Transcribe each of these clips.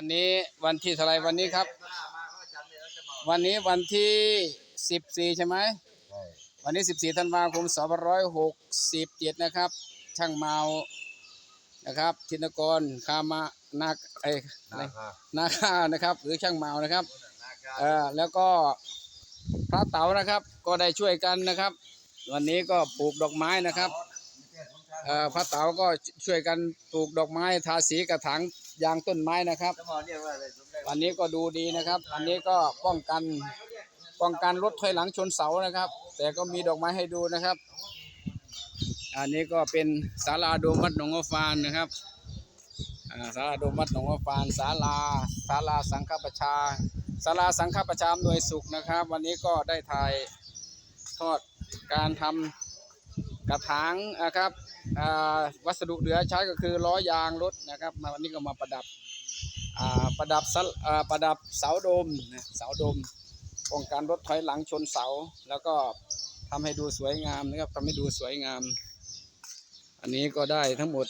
วันนี้วันที่เท่าไหรวันนี้ครับ วันนี้วันที่สิบสี่ใช่ไหมใช่วันนี้สิบสี่ธันวาคมสองพันร้อยหกสิบเจ็ดนะครับ ช่างเมานะครับธินกรคามานาไอยอะไรนาคานาคานะครับ หรือช่างเมานะครับนาคาเอ่อแล้วก็พระเต๋านะครับ ก็ได้ช่วยกันนะครับ วันนี้ก็ปลูกดอกไม้นะครับเอ่อพระเต๋าก็ช่วยกันปลูกดอกไม้ทาสีกระถาง ยางต้นไม้นะครับสมอเรียกว่าอะไรสมเด็จวันนี้ก็ดูดีนะครับ อันนี้ก็ป้องกันป้องกันรถถอยหลังชนเสานะครับ แต่ก็มีดอกไม้ให้ดูนะครับ อันนี้ก็เป็นศาลาโดมวัดหนองวัวฟานนะครับอ่าศาลาโดมวัดหนองวัวฟานศาลาศาลาสังฆประชาศาลาสังฆประชามหน่วยสุขนะครับ วันนี้ก็ได้ถ่ายทอดการทำ กระถางนะครับวัสดุเหลือใช้ก็คือล้อยางรถนะครับ มาวันนี้ก็มาประดับประดับเสาอ่าประดับเสาโดมเสาโดมป้องกันรถถอยหลังชนเสา แล้วก็ทำให้ดูสวยงามนะครับทำให้ดูสวยงาม อันนี้ก็ได้ทั้งหมด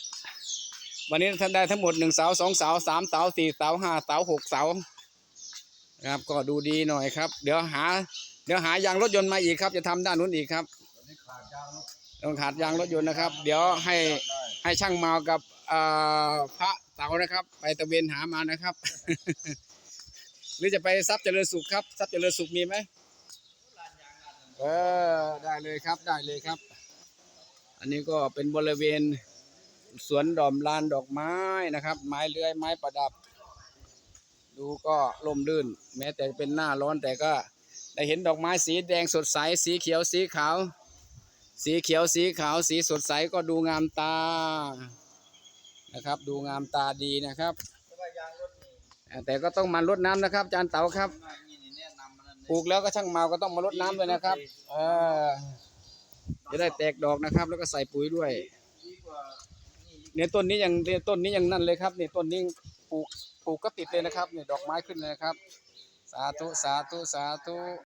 วันนี้ท่านได้ทั้งหมดหนึ่งเสาสองเสาสามเสาสี่เสาห้าเสาหกเสานะครับก็ดูดีหน่อยครับ เดี๋ยวหา เดี๋ยวหายางรถยนต์มาอีกครับ จะทำด้านนู้นอีกครับ วันนี้ขาดยางลูกต้องขาดยางรถยนต์นะครับ เดี๋ยวให้ให้ช่างเมากับพระเต๋านะครับ ไปตะเวนหามานะครับ หรือจะไปทรัพย์เจริญสุขครับทรัพย์เจริญสุขมีไหมเออได้เลยครับได้เลยครับ อันนี้ก็เป็นบริเวณสวนดอกลานดอกไม้นะครับ ไม้เลื้อยไม้ประดับ ดูก็ร่มรื่น แม้แต่เป็นหน้าร้อนแต่ก็ได้เห็นดอกไม้สีแดงสดใสสีเขียวสีขาว สีเขียวสีขาวสีสดใสก็ดูงามตานะครับ ดูงามตาดีนะครับ แต่ก็ต้องมันรดน้ำนะครับอาจารย์เต๋าครับปลูกแล้วก็ช่างเมาก็ต้องมารดน้ำด้วยนะครับเออจะได้แตกดอกนะครับ แล้วก็ใส่ปุ๋ยด้วยเนี่ยต้นนี้ยังต้นนี้ยังนั่นเลยครับเนี่ยต้นนี้ปลูกปลูกก็ติดเลยนะครับเนี่ยดอกไม้ขึ้นเลยนะครับ สาธุสาธุสาธุ